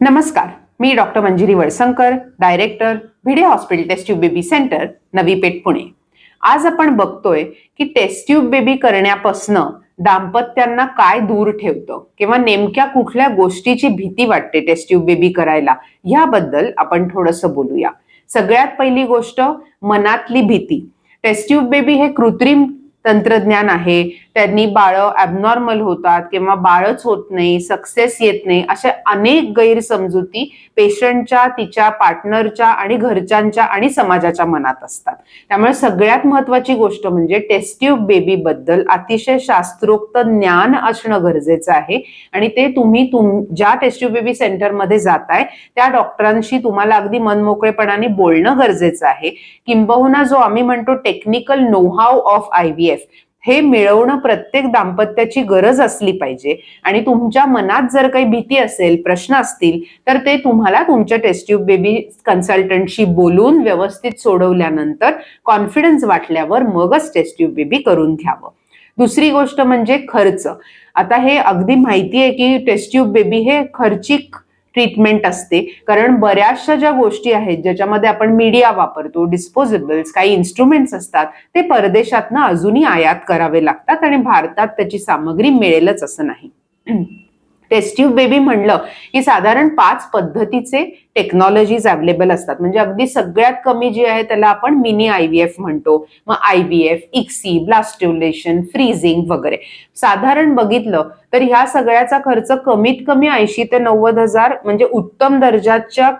नमस्कार मी doctor Manjiri Walsankar director Bhide hospital test tube baby centre Navi Peth Pune. आज आपण बघतोय की टेस्ट ट्यूब बेबी करण्यापासनं दाम्पत्यांना काय दूर ठेवतं किंवा नेमक्या कुठल्या गोष्टीची भीती वाटते टेस्ट ट्यूब बेबी करायला ह्याबद्दल आपण थोडंसं बोलूया. सगळ्यात पहिली गोष्ट मनातली भीती. टेस्ट ट्यूब बेबी हे कृत्रिम तंत्रज्ञान आहे त्यांनी बाळं ॲबनॉर्मल होतात किंवा बाळच होत नाही सक्सेस येत नाही अशा अनेक गैरसमजुती पेशंटच्या तिच्या पार्टनरच्या आणि घरच्यांच्या आणि समाजाच्या मनात असतात. त्यामुळे सगळ्यात महत्वाची गोष्ट म्हणजे टेस्ट्यूब बेबी बद्दल अतिशय शास्त्रोक्त ज्ञान असणं गरजेचं आहे. आणि ते तुम्ही तुम ज्या टेस्ट्यूब बेबी सेंटरमध्ये जाताय त्या डॉक्टरांशी तुम्हाला अगदी मनमोकळेपणाने बोलणं गरजेचं आहे. किंबहुना जो आम्ही म्हणतो technical know how of I V F हे मिळवणं प्रत्येक दाम्पत्याची गरज असली पाहिजे. आणि तुमच्या मनात जर काही भीती असेल प्रश्न असतील तर ते तुम्हाला तुमच्या टेस्ट ट्यूब बेबी कन्सल्टंटशी बोलून व्यवस्थित सोडवल्यानंतर कॉन्फिडन्स वाटल्यावर मगच टेस्ट ट्यूब बेबी करून घ्यावं. दुसरी गोष्ट म्हणजे खर्च. आता हे अगदी माहिती आहे की टेस्ट ट्यूब बेबी हे खर्चिक ट्रीटमेंट असते. कारण बऱ्याचशा ज्या गोष्टी आहेत ज्याच्यामध्ये आपण मीडिया वापरतो डिस्पोजेबल्स काही इन्स्ट्रुमेंट्स असतात ते परदेशातनं अजूनही आयात करावे लागतात आणि भारतात त्याची सामग्री मिळेलच असं नाही. टेस्ट्यूब बेबी म्हणलं की साधारण पाच पद्धतीचे टेक्नॉलॉजीज अवेलेबल असतात. म्हणजे अगदी सगळ्यात कमी जे आहे त्याला आपण मिनी आय व्ही एफ म्हणतो. मग I V F ICSI blastulation freezing वगैरे. साधारण बघितलं तर ह्या सगळ्याचा खर्च कमीत कमी ऐंशी ते नव्वद हजार म्हणजे उत्तम दर्जाच्या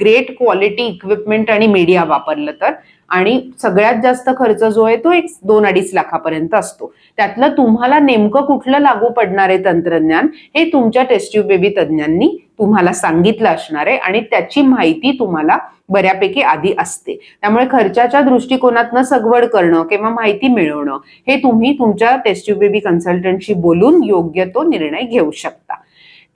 ग्रेट क्वालिटी इक्विपमेंट आणि मीडिया वापरलं तर आणि सगळ्यात जास्त खर्च जो आहे तो एक दोन अडीच लाखापर्यंत असतो. त्यातलं तुम्हाला नेमकं कुठलं लागू पडणार आहे तंत्रज्ञान हे तुमच्या टेस्ट्यूब बेबी तज्ज्ञांनी तुम्हाला सांगितलं असणार आहे आणि त्याची माहिती तुम्हाला बऱ्यापैकी आधी असते. त्यामुळे खर्चाच्या दृष्टिकोनातनं सगवड करणं किंवा माहिती मिळवणं हे तुम्ही तुमच्या टेस्ट्यू बेबी कन्सल्टंटशी बोलून योग्य तो निर्णय घेऊ शकता.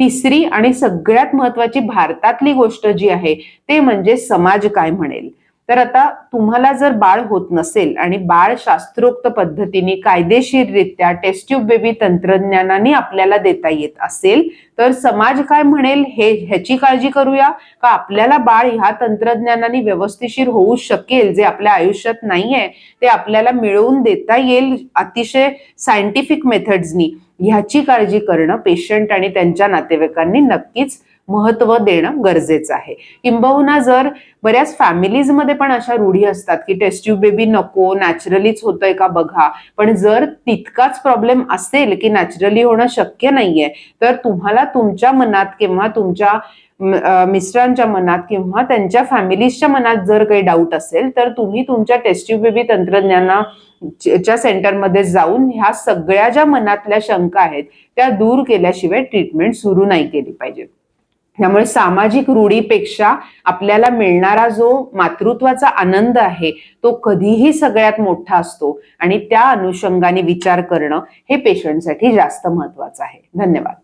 तिसरी आणि सगळ्यात महत्वाची भारतातली गोष्ट जी आहे ते म्हणजे समाज काय म्हणेल? तर आता तुम्हाला जर बाळ होत नसेल आणि बाळ शास्त्रोक्त पद्धतीने कायदेशीररित्या टेस्ट्यूब बेबी तंत्रज्ञानाने आपल्याला देता येत असेल तर समाज काय म्हणेल हे ह्याची काळजी करूया का आपल्याला बाळ ह्या तंत्रज्ञानाने व्यवस्थिशीर होऊ शकेल जे आपल्या आयुष्यात नाहीये ते आपल्याला मिळवून देता येईल अतिशय सायंटिफिक मेथड्सनी ह्याची काळजी करणं पेशंट आणि त्यांच्या नातेवाईकांनी नक्कीच महत्त्व देणं गरजेचं आहे. किंबहुना जर बऱ्याच फॅमिलीजमध्ये पण अशा रूढी असतात की टेस्ट्यू बेबी नको नॅचरलीच होतंय का बघा? पण जर तितकाच प्रॉब्लेम असेल की नॅचरली होणं शक्य नाहीये तर तुम्हाला तुमच्या मनात किंवा तुमच्या मिस्टरांच्या मनात किंवा त्यांच्या फॅमिलीजच्या मनात जर काही डाऊट असेल तर तुम्ही तुमच्या टेस्ट्यू बेबी तंत्रज्ञाना च्या सेंटरमध्ये जाऊन ह्या सगळ्या ज्या मनातल्या शंका आहेत त्या दूर केल्याशिवाय ट्रीटमेंट सुरू नाही केली पाहिजे. त्यामुळे सामाजिक रूढीपेक्षा आपल्याला मिळणारा जो मातृत्वाचा आनंद आहे तो कधीही सगळ्यात मोठा असतो. आणि त्या अनुषंगाने विचार करणं हे पेशंटसाठी जास्त महत्वाचं आहे. धन्यवाद.